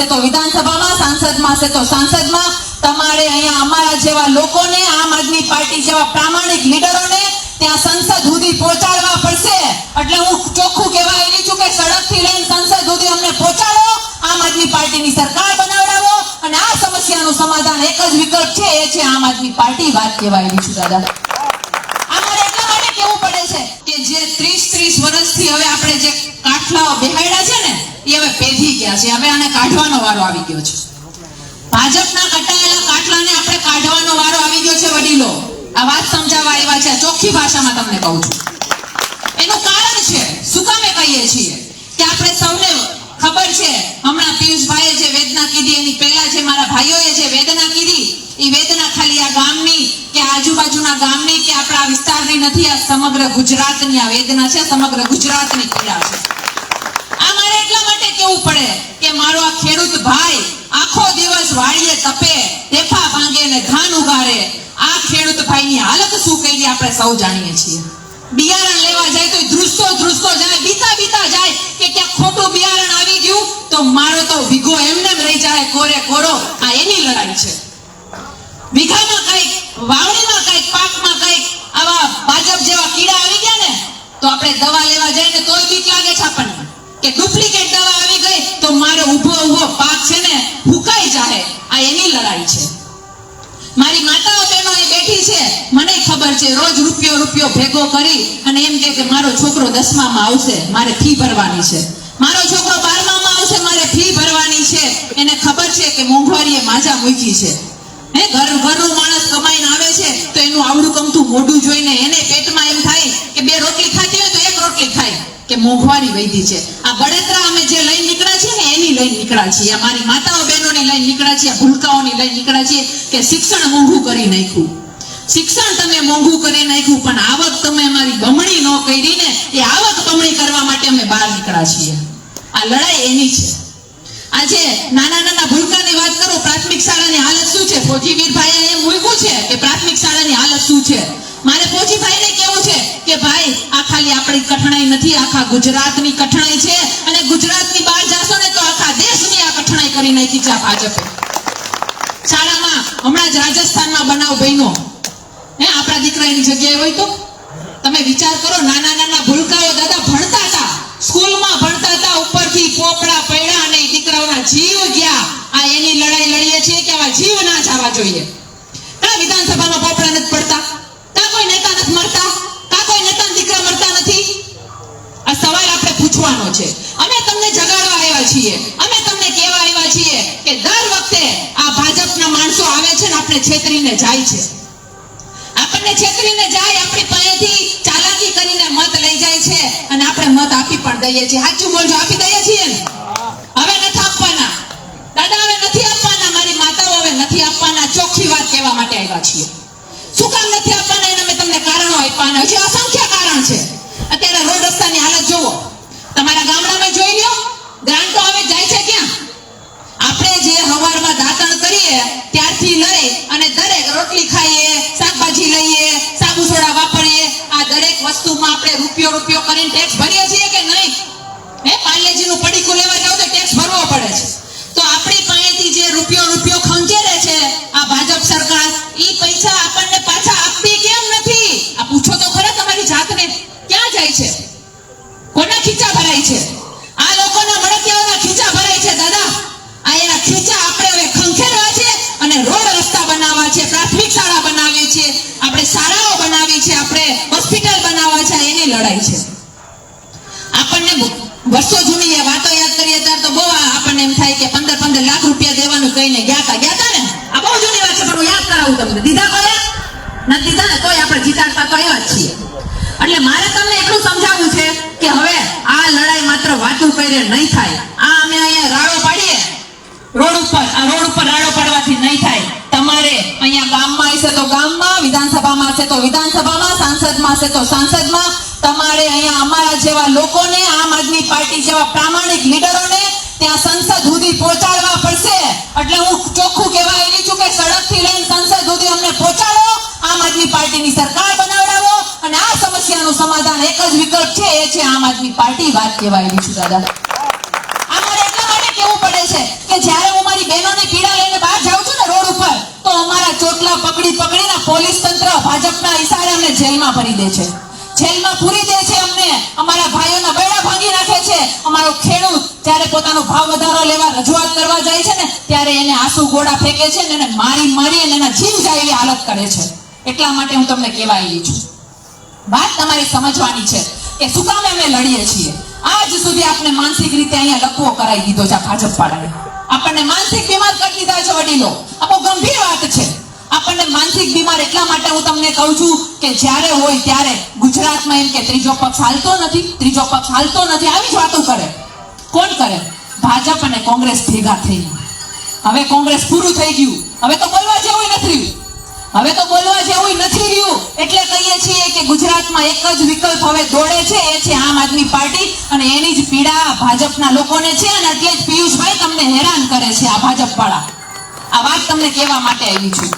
છે તો વિધાનસભામાં, સાંસદમાં છે તો સાંસદમાં. તમારે અહીંયા અમારા જેવા લોકોને, આમ આદમી પાર્ટી જેવા પ્રામાણિક લીડરોને ત્યાં સંસદ સુધી પહોંચાડવા પડશે. એટલે હું ચોખ્ખું કહેવા એવી છું કે સડકથી લઈને સંસદ સુધી અમને પહોંચાડો, આમ આદમી પાર્ટીની સરકાર બનાવડાવો. અને આ સમસ્યાનું સમાધાન એક જ વિકલ્પ છે, એ છે આમ આદમી પાર્ટી, વાત કહેવા એવી છું, દાદા. માટે કેવું પડે છે કે જે 30 30 વર્ષથી હવે આપણે જે કાઠલાઓ બેહાડ્યા છે એ હવે પેધી ગયા છે. હવે આને કાઢવાનો વારો આવી ગયો છે. ભાજપના કટાયેલા કાટલાને આપણે કાઢવાનો વારો આવી ગયો છે, વડીલો. આ વાત સમજાવવા આવ્યા છે. ચોખ્ખી ભાષામાં તમને કહું છું. એનું કારણ છે, શું કામે કહીએ છીએ? કે આપણે સૌને ખબર છે, હમણાં પિયુષભાઈએ જે વેદના કીધી, એની પહેલા જે મારા ભાઈઓએ જે વેદના કીધી, એ વેદના ખાલી આ ગામની કે આજુબાજુના ગામની કે આપણા વિસ્તારની નથી, આ સમગ્ર ગુજરાતની આ વેદના છે, સમગ્ર ગુજરાતની પીડા છે. કેવું પડે કે મારો આ ખેડૂત ભાઈ આખો દિવસ વાડીએ તપે ટેફા ભાંગે ને ધાન ઉગાડે. આ ખેડૂત ભાઈની હાલત શું કરી આપણે સૌ જાણીએ છીએ. બિયારણ લેવા જાય તો ધ્રુસતો ધ્રુસતો જાય, બીતા બીતા જાય કે ક્યાં ખોટું બિયારણ આવી ગયું તો મારો તો વિઘો એમને રહી જાય, કોરે કોરો. આ એની લડાઈ છે. વિઘામાં કંઈક, વાવણીમાં કંઈક, પાકમાં કંઈક આવા ભાજપ જેવા કીડા આવી ગયા ને, તો આપણે દવા લેવા જાય ને તોય બીક લાગે છે આપણને. કે ડુપ્લિકેટ દવા આવી ગઈ તો મારો ઊભો ઊભો પાક છે ને ફૂંકાઈ જાય આ એની લડાઈ છે. મારી માતાઓ બહેનો એ બેઠી છે. મને ખબર છે, રોજ રૂપિયો રૂપિયો ભેગો કરી અને એમ કે મારો છોકરો દસમામાં આવશે, મારે ફી ભરવાની છે. મારો છોકરો બારમામાં આવશે, મારે ફી ભરવાની છે. એને ખબર છે કે મોંઘવારીએ માજા મૂકી છે. હે, ઘર ઘરનું માણસ કમાઈને આવે છે, તો એનું આવડું કમતું મોઢું જોઈને એને પેટમાં એમ થાય કે બે રોટલી ખાતી હોય તો રોટલી ખાય કે મોંઘવારી વધી છે. આ બળતરા અમે જે લઈને નીકળ્યા છીએ ને, એની લઈને નીકળ્યા છીએ. અમારી માતાઓ બહેનોની લઈને નીકળ્યા છીએ ભૂલકાઓની લઈને નીકળ્યા છીએ કે શિક્ષણ મોંઘું કરી નાખ્યું. શિક્ષણ તમે મોંઘું કરી નાખ્યું, પણ આવક તમે અમારી બમણી ન કરી ને, એ આવક બમણી કરવા માટે અમે બહાર નીકળ્યા છીએ. આ લડાઈ એની છે. આજે નાના નાના ભૂલકાની વાત કરું, પ્રાથમિક શાળાની હાલત શું છે? ફોજીવીરભાઈએ એ મૂક્યું છે કે પ્રાથમિક શાળાની હાલત શું છે? મારે ફોજીભાઈને કેવું છે કે ભાઈ, આ ખાલી આપણી કઠણાઈ નથી, આખા ગુજરાતની કઠણાઈ છે અને ગુજરાતની બહાર જાશો ને તો આખા દેશની આ કઠણાઈ કરી નાખી છે ભાજપે. શાળામાં હમણાં જ રાજસ્થાનમાં બનાવ બન્યો. હે, આપણા દીકરાની જગ્યાએ હોય તો? તમે વિચાર કરો, નાના નાના ભૂલકાઓ, દાદા ભણતા હતા સ્કૂલમાં ભણતા હતા ઉપરથી પોપડા પડ્યા અને ઈ દીકરાઓના જીવ ગયા. આ એની લડાઈ લડીએ છીએ કે આવા જીવ ના જવા જોઈએ? કા વિધાનસભામાં પોપડા નથી પડતા? કા કોઈ નેતા નથી મરતા? કા કોઈ નેતા દીકરા મરતા નથી? આ સવાલ આપણે પૂછવાનો છે. અમે તમને જગાડવા આવ્યા છીએ. અમે તમને કહેવા આવ્યા છીએ કે દર વખતે આ ભાજપના માણસો આવે છે ને આપણે છેતરીને જાય છે. આપણને છેતરીને જાય, આપણી પાસેથી ચાલાકી કરીને મત લઈ જાય છે અને આપણે મત આપી પણ દઈએ છીએ. સાચું બોલજો, આપી દઈએ છીએ ને હવે નથી આપવાના દાદા હવે નથી આપવાના મારી માતાઓ હવે નથી આપવાના, ચોખ્ખી વાત કહેવા માટે આવ્યા છીએ. શું કામ નથી આપવાના? એના મેં તમને કારણો આપ્યા. હજી અસંખ્ય કારણ છે. અત્યારે રોડ રસ્તાની હાલત જુઓ. તમારા ગામડામાં જોઈ લો ગ્રાન્ટો હવે જાય છે ક્યાં? આપણે જે હવારમાં દાંતણ કરીએ, ત્યારથી લઈ અને દરેક રોટલી ખાઈએ, શાકભાજી લઈએ સાબુ સોડા વાપરીએ, આ દરેક વસ્તુમાં આપણે રૂપિયો રૂપિયો કરીને ટેક્સ ભરીએ લડાઈ છે. આપણને વર્ષો જૂની એ વાતો યાદ કરીએ ત્યારે તો બહુ આપણને એમ થાય કે પંદર પંદર લાખ રૂપિયા દેવાનું કહીને ગયા હતા ગયા હતા ને? આ બહુ જૂની વાત છે, પણ હું યાદ કરાવું તમને. દીધા કોયા નથી દીધા ને? તોય આપણે જીતાડતા તો એવા છીએ. એટલે મારે તમને એટલું સમજાવવું છે કે હવે આ લડાઈ માત્ર વાતું કરીને નહીં થાય. આ અમે અહીંયા રાડો પાડીએ. રોડ ઉપર, આ રોડ ઉપર રાડો પાડવાથી નહીં થાય. તમારે અહીંયા ગામમાં હશે તો ગામમાં, વિધાનસભામાં હશે તો વિધાનસભામાં, સાંસદમાં હશે તો સાંસદમાં. ત્યારે અહીંયા અમારા જેવા લોકોને, આમ આદમી પાર્ટી જેવા પ્રામાણિક લીડરોને ત્યાં સંસદ સુધી પહોંચાડવા પડશે. એટલે હું ચોખ્ખું કહેવા આવી છું કે સડકથી લઈને સંસદ સુધી અમને પહોંચાડો, આમ આદમી પાર્ટીની સરકાર બનાવડાવો. અને આ સમસ્યાનું સમાધાન એક જ વિકલ્પ છે, એ છે આમ આદમી પાર્ટી, વાત કહેવા આવી છું, દાદા. અમારે એટલા માટે કેવું પડે છે કે જ્યારે હું મારી બહેનોને પીડા લઈને બહાર જાઉં છું ને રોડ ઉપર, તો અમારા ચોટલા પકડી પકડીને પોલીસ તંત્ર ભાજપના ઈશારે અમને જેલમાં ભરી દે છે. જેલમાં પૂરી દે છે અમને. અમારા ભાઈઓના બૈડા ભાંગી નાખે છે. અમારો ખેડૂત જ્યારે પોતાનો ભાવ વધારો લેવા રજૂઆત કરવા જાય છે ને, ત્યારે એને આંસુ ગોળા ફેંકે છે ને, એને મારી મારી અને એના જીવ જાય એવી હાલત કરે છે. એટલા માટે હું તમને કહેવા આવી છું. વાત તમારી સમજવાની છે કે શું કામે અમે લડીએ છીએ? આજ સુધી આપણે માનસિક રીતે અહીંયા લકવો કરાવી દીધો છે ભાજપ વાળાએ આપણને માનસિક બીમાર કરી દીધા છે વડીલો. આ બહુ ગંભીર વાત છે. આપણને માનસિક બીમાર એટલા માટે હું તમને કહું છું કે જ્યારે હોય ત્યારે ગુજરાતમાં એમ કે ત્રીજો પક્ષ હાલતો નથી, ત્રીજો પક્ષ હાલતો નથી, આવી જ વાતો કરે. કોણ કરે? ભાજપ અને કોંગ્રેસ ભેગા થઈ હવે કોંગ્રેસ પૂરું થઈ ગયું. હવે તો બોલવા જેવું નથી હવે તો બોલવા જેવું નથી રહ્યું. એટલે કહીએ છીએ કે ગુજરાતમાં એક જ વિકલ્પ હવે દોડે છે, એ છે આમ આદમી પાર્ટી. અને એની જ પીડા ભાજપના લોકોને છે, અને એટલે જ પિયુષભાઈ તમને હેરાન કરે છે આ ભાજપ વાળા આ વાત તમને કહેવા માટે આવી છું.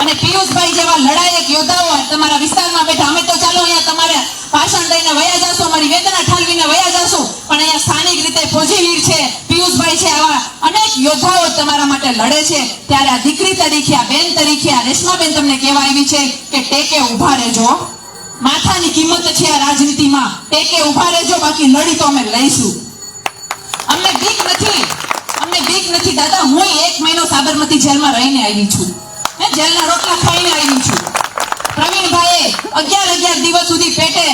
અને પિયુષભાઈ જેવા લડાયક યોદ્ધાઓ તમારા વિસ્તારમાં બેઠા, અમે તો ચાલો અહીંયા તમારે ભાષણ દઈને વયા જાશો, અમારી વેદના ઠાલવીને વયા જાશો, પણ અહીંયા સ્થાનિક રીતે ફોજીવીર છે, પિયુષભાઈ છે, આવા અનેક યોદ્ધાઓ તમારા માટે લડે છે. ત્યારે આ દીકરી તરીકે, આ બેન તરીકે, આ રેશમાબેન તમને કહેવા આવી છે કે ટેકે ઊભા રહેજો. માથાની કિંમત છે આ રાજનીતિમાં, ટેકે ઊભા રહેજો, બાકી લડી તો અમે લઈશું. અમને બીક નથી, અમને બીક નથી, દાદા, હું એક મહિનો સાબરમતી જેલમાં રહીને આવી છું. જેલના રોટલા ખાઈને આવી છું. પ્રવીણભાઈએ અગિયાર અગિયાર દિવસ સુધી પેટે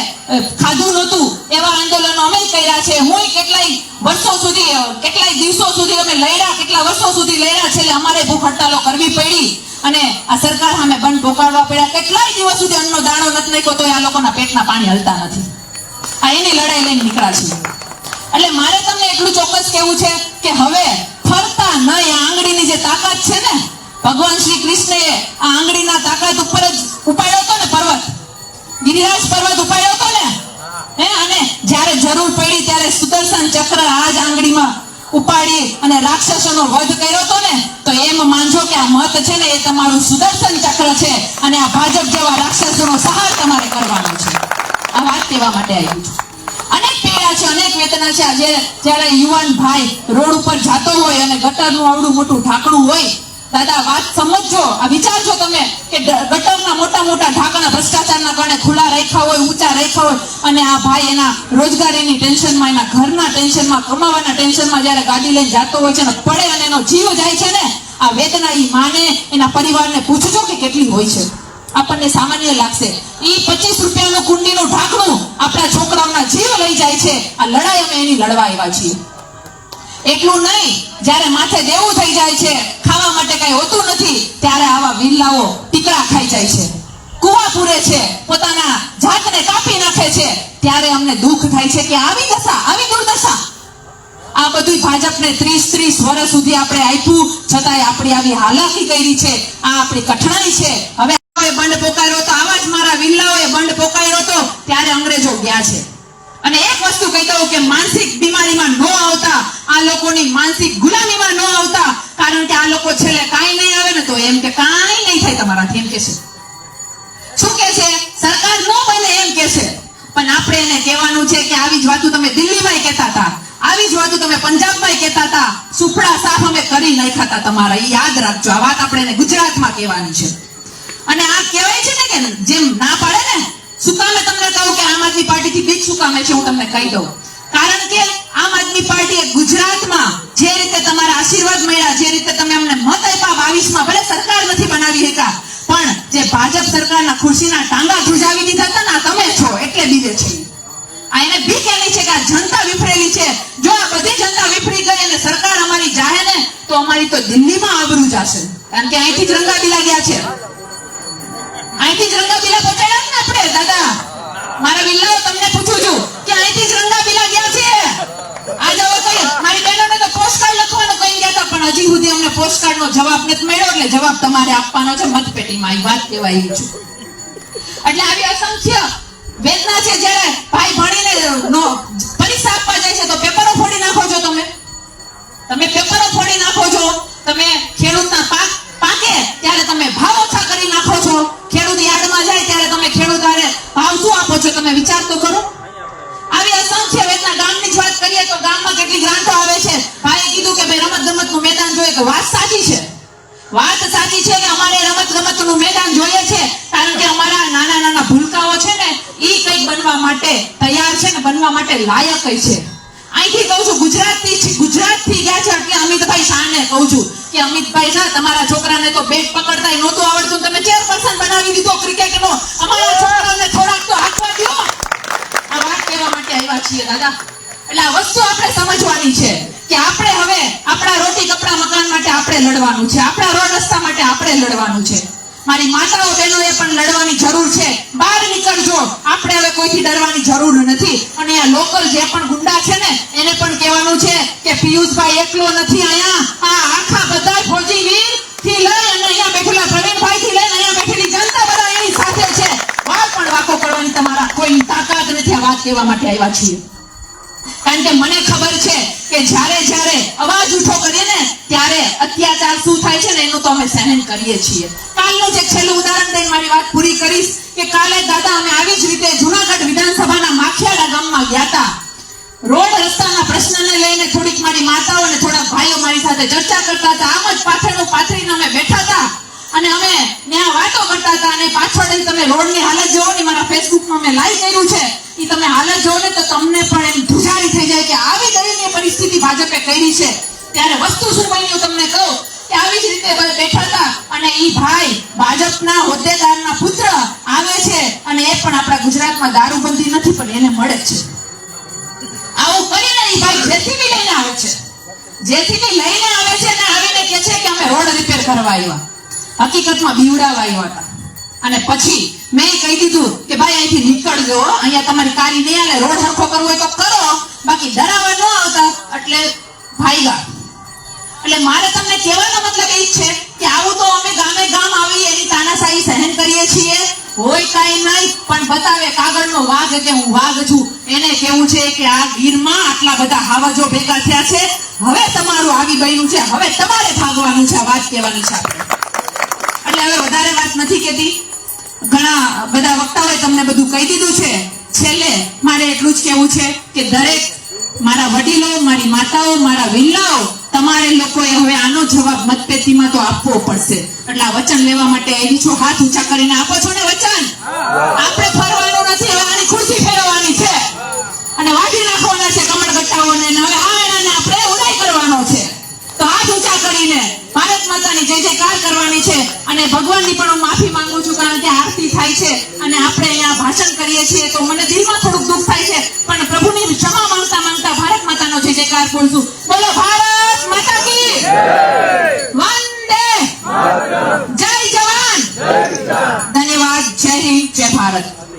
ખાધું નહોતું. એવા આંદોલનો અમે કર્યા છે. હું કેટલાય વર્ષો સુધી કેટલાય દિવસો સુધી અમે લડ્યા, કેટલા વર્ષો સુધી લડ્યા છે અમારે ભૂખ હડતાલો કરવી પડી. અને આ સરકાર સામે બંધ પોકાડવા પડ્યા. કેટલાય દિવસ સુધી અન્નનો દાણો નથી નાખ્યો તો આ લોકોના પેટના પાણી હલતા નથી. આ એની લડાઈ લઈને નીકળ્યા છે એટલે મારે તમને એટલું ભગવાન શ્રી કૃષ્ણએ આ આંગળીના તાકાત ઉપર જ ઉપાડ્યો હતો ને પર્વત? ગિરિરાજ પર્વત ઉપાડ્યો હતો ને? હે, અને જ્યારે જરૂર પડી ત્યારે સુદર્શન ચક્ર આ જ આંગળીમાં ઉપાડી અને રાક્ષસોનો વધ કર્યો હતો ને, તો એમ માનજો કે આ મત છે ને એ તમારું સુદર્શન ચક્ર છે અને આ ભાજપ જેવા રાક્ષસોનો સહાર તમારે કરવાનો છે. આ વાત કહેવા માટે આવી છું. અનેક પીડા છે, અનેક વેદના છે. આજે જ્યારે યુવાન ભાઈ રોડ ઉપર જાતો હોય અને ગટરનું આવડું મોટું ઢાંકણું હોય દાદા, વાત સમજજો. આ વિચારજો તમે કે ગટરના મોટા મોટા ઢાંકણા ભ્રષ્ટાચારના કારણે ખુલ્લા રાખ્યા હોય, ઊંચા રાખ્યા હોય, અને આ ભાઈ એના રોજગારીની ટેન્શનમાં, એના ઘરના ટેન્શનમાં, કમાવાના ટેન્શનમાં જ્યારે ગાડી લઈને જતો હોય છે ને, પડે અને એનો જીવ જાય છે ને, આ વેદના એ માને, એના પરિવારને પૂછજો કે કેટલી હોય છે. આપણને સામાન્ય લાગશે. એ પચીસ રૂપિયાનું કુંડીનું ઢાંકણું આપણા છોકરાઓના જીવ લઈ જાય છે. આ લડાઈ અમે એની લડવા આવ્યા છીએ. એટલું નહીં. જ્યારે માથે દેવું થઈ જાય છે, ખાવા માટે કઈ હોતું નથી, ત્યારે આવા વિલ્લાઓ ટીકડા ખાઈ જાય છે. કુવા પૂરે છે, પોતાના જાતને કાપી નાખે છે. ત્યારે અમને દુઃખ થાય છે કે આવી દશા, આવી દુર્દશા. આ બધું ભાજપને ત્રીસ ત્રીસ વર્ષ સુધી આપણે આપ્યું, છતાંય આપણી આવી હાલાકી કરી છે. આ આપણી કઠણાઈ છે. હવે બંધ પોકાર્યો તો આવા જ મારા વિલ્લાઓએ બંધ પોકાર્યો તો, ત્યારે અંગ્રેજો ગયા છે. અને એક વસ્તુ કહી દઉં કે માનસિક બીમારીમાં ન આવતા, આ લોકોની માનસિક ગુલામીમાં ન આવતા, કારણ કે આ લોકો છેલ્લે કાંઈ નહીં આવે ને તો એમ કે કાંઈ નહીં થાય તમારાથી, એમ કે છે. શું કે છે? સરકાર નો બને એમ કે છે. પણ આપણે એને કહેવાનું છે કે આવી જ વાતો તમે દિલ્હીમાં કહેતા હતા, આવી જ વાતો તમે પંજાબમાં કહેતા હતા સુફડા સાફ અમે કરી નાખ્યા હતા તમારા એ યાદ રાખજો, આ વાત આપણે એને ગુજરાતમાં કહેવાની છે. અને આ કહેવાય છે ને કે જેમ ના પાડે ને શું કામે તમને કહું કે આમ આદમી પાર્ટીથી બીક શું કામે છે હું તમને કહી દઉં. કારણ કે આમ આદમી પાર્ટીએ ગુજરાતમાં જે રીતે તમારા આશીર્વાદ મળ્યા, જે રીતે તમે અમને મત આપ્યા, બાવીસમાં ભલે સરકાર નથી બનાવી શકા પણ જે ભાજપ સરકારના ખુરશીના ટાંગા ધ્રુજાવી દીધા હતા ને તમે છો, એટલે બીજે છે. આ એને બીક એની છે કે આ જનતા વિફરેલી છે. જો આ બધી જનતા વિફરી ગઈ અને સરકાર અમારી જાહે ને, તો અમારી તો દિલ્હીમાં આબરૂ જશે. કારણ કે અહીંથી જ રંગાબીલા ગયા છે. અહીંથી જ રંગાબીલા પહોંચાડ્યા ને આપણે દાદા મારા વિલ્લાઓ તમને પૂછું છું કે અહીંથી જ રંગાબીલા ગયા છે આ જવો કઈ મારી બહેનોને તો પોસ્ટકાર્ડ લખવાનો કઈ ગયા હતા પણ હજી સુધી અમને પોસ્ટકાર્ડનો જવાબ નથી મળ્યો એટલે જવાબ તમારે આપવાનો છે. મતપેટીમાં એ વાત કહેવાય છું. એટલે આવી અસંખ્ય વેદના છે જ્યારે ભાઈ ભણીને નો પરીક્ષા આપવા જાય છે તો પેપરો ફોડી નાખો છો તમે. તમે પેપરો ફોડી નાખો છો. તમે ખેડૂતના પાક પાકે ત્યારે તમે ભાવ ઓછા કરી નાખો છો. ખેડૂત યાર્ડમાં જાય ત્યારે તમે ખેડૂત ભાવ શું આપો છો તમે વિચાર તો કરો. આવી અસંખ્ય વેદના ગામની જ વાત કરીએ તો ગામમાં કેટલી ગ્રાન્ટો આવે છે ભાઈએ કીધું કે ભાઈ રમત ગમતનું મેદાન જોઈએ કે વાત સાચી છે. વાત સાચી છે કે અમારે રમત ગમતનું મેદાન જોઈએ છે. કારણ કે અમારા નાના નાના ભૂલકાઓ છે ને એ કંઈક બનવા માટે તૈયાર છે ને, બનવા માટે લાયક છે. અહીંથી કહું છું, ગુજરાતથી ગુજરાતથી ગયા છે એટલે અમિતભાઈ શાહને કહું છું કે, અમિતભાઈ શાહ, તમારા છોકરાને તો બેટ પકડતા નહોતું આવડતું. તમે ચેરપર્સન બનાવી દીધો ક્રિકેટનો. અમારા છોકરાને થોડાક તો હાથવા દો આ વાત કહેવા માટે આવ્યા છીએ, દાદા. એટલે આ વસ્તુ આપણે સમજવાની છે કે આપણે માટે આપણે લડવાનું છે. આપણા રોડ રસ્તા માટે આપણે લડવાનું છે. મારી માતાઓ બહેનોએ પણ લડવાની જરૂર છે. બહાર નીકળજો. આપણે હવે કોઈથી ડરવાની જરૂર નથી. અને આ લોકલ જે પણ ગુંડા છે ને, એને પણ કહેવાનું છે કે પિયુષભાઈ એકલો નથી અહીંયા. આ આખા બધા ફોજી થી લઈ અને અહીંયા બેઠેલા પ્રવીણભાઈ થી લઈ અહીંયા બેઠેલી જનતા બધા એની સાથે છે. વાત પણ વાકો કરવાની તમારા કોઈ તાકાત નથી. આ વાત કહેવા માટે આવ્યા છીએ. કારણ કે મને ખબર છે કે જ્યારે જ્યારે અવાજ ઉઠો કરીએ ને ત્યારે અત્યાચાર શું થાય છે ને એનું તો અમે સહન કરીએ છીએ. કાલનું જે છેલ્લું ઉદાહરણ દઈને મારી વાત પૂરી કરીશ, કે કાલે દાદા અમે આવી જ રીતે જુનાગઢ વિધાનસભાના માખિયાડા ગામમાં ગયા હતા. રોડ રસ્તાના પ્રશ્નને લઈને થોડીક મારી માતાઓ અને થોડા ભાઈઓ મારી સાથે ચર્ચા કરતા હતા. આમ જ પાછળનું પાથરીને અમે બેઠા હતા. અને અમે ત્યાં વાતો કરતા હતા અને પાછળ તમે રોડની હાલત જોવો ને, મારા ફેસબુકમાં મેં લાઈવ કર્યું છે. એ તમે હાલત જો ને તો તમને પણ એમ ધુજારી થઈ જાય કે આવી દયનીય પરિસ્થિતિ ભાજપે કરી છે. ત્યારે વસ્તુ શું બન્યું તમને કહું? કે આવી જ રીતે બેઠા હતા અને એ ભાઈ ભાજપના હોદ્દેદારના પુત્ર આવે છે અને એ પણ આપણા ગુજરાતમાં દારૂબંધી નથી, પણ એને મળે છે. આવું કરીને એ ભાઈ જેસીબી લઈને આવે છે. જેસીબી લઈને આવે છે ને આવીને કહે છે કે અમે રોડ રિપેર કરવા આવ્યા. હકીકતમાં બીવડાવવા આવ્યા હતા. અને પછી મેં કહી દીધું કે ભાઈ, અહીંથી નીકળજો. અહીંયા તમારી કારી નહીં હાલે રોડ સરખો કરવો હોય તો કરો. બાકી ડરાવવા ન આવતા. એટલે ભાઈગા. એટલે મારે તમને કહેવાનો મતલબ એ છે કે આવું તો અમે ગામે ગામ આવી એની તાનાશાહી સહન કરીએ છીએ. હોય કાંઈ નહીં, પણ બતાવે કાગળનો વાઘ કે હું વાઘ છું. એને કેવું છે કે આ ગીરમાં આટલા બધા હાવજો ભેગા થયા છે. હવે તમારું આવી ગયું છે. હવે તમારે ભાગવાનું છે. આ વાત કહેવાની છે એટલે હવે વધારે વાત નથી કહેતી. ઘણા બધા વક્તાઓએ તમને બધું કહી દીધું છે. છેલ્લે મારે એટલું જ કહેવું છે કે દરેક મારા વડીલો મારી માતાઓ મારા વિલ્લાઓ તમારે લોકોએ હવે આનો જવાબ મતપેટીમાં તો આપવો પડશે. એટલે આ વચન લેવા માટે આવી છો હાથ ઊંચા કરીને આપો છો ને વચન? આપણે ફરવાનું નથી હવે આની ખુરશી ફેરવવાની છે. અને વાઢી નાખવાના છે કમળગટ્ટાઓને ને હવે આ એનાને આપણે ઉડાઈ કરવાનો છે તો હાથ ઊંચા કરીને ભારત માતાની જય જયકાર કરવાની છે અને ભગવાનની પણ હું માફી માંગુ છું કારણ કે આરતી થાય છે અને આપણે અહીંયા ભાષણ કરીએ છીએ તો મને દિલમાં થોડુંક દુઃખ થાય છે. પણ પ્રભુની ક્ષમા માંગતા માંગતા ભારત માતાનો જે જયકાર બોલો ભારત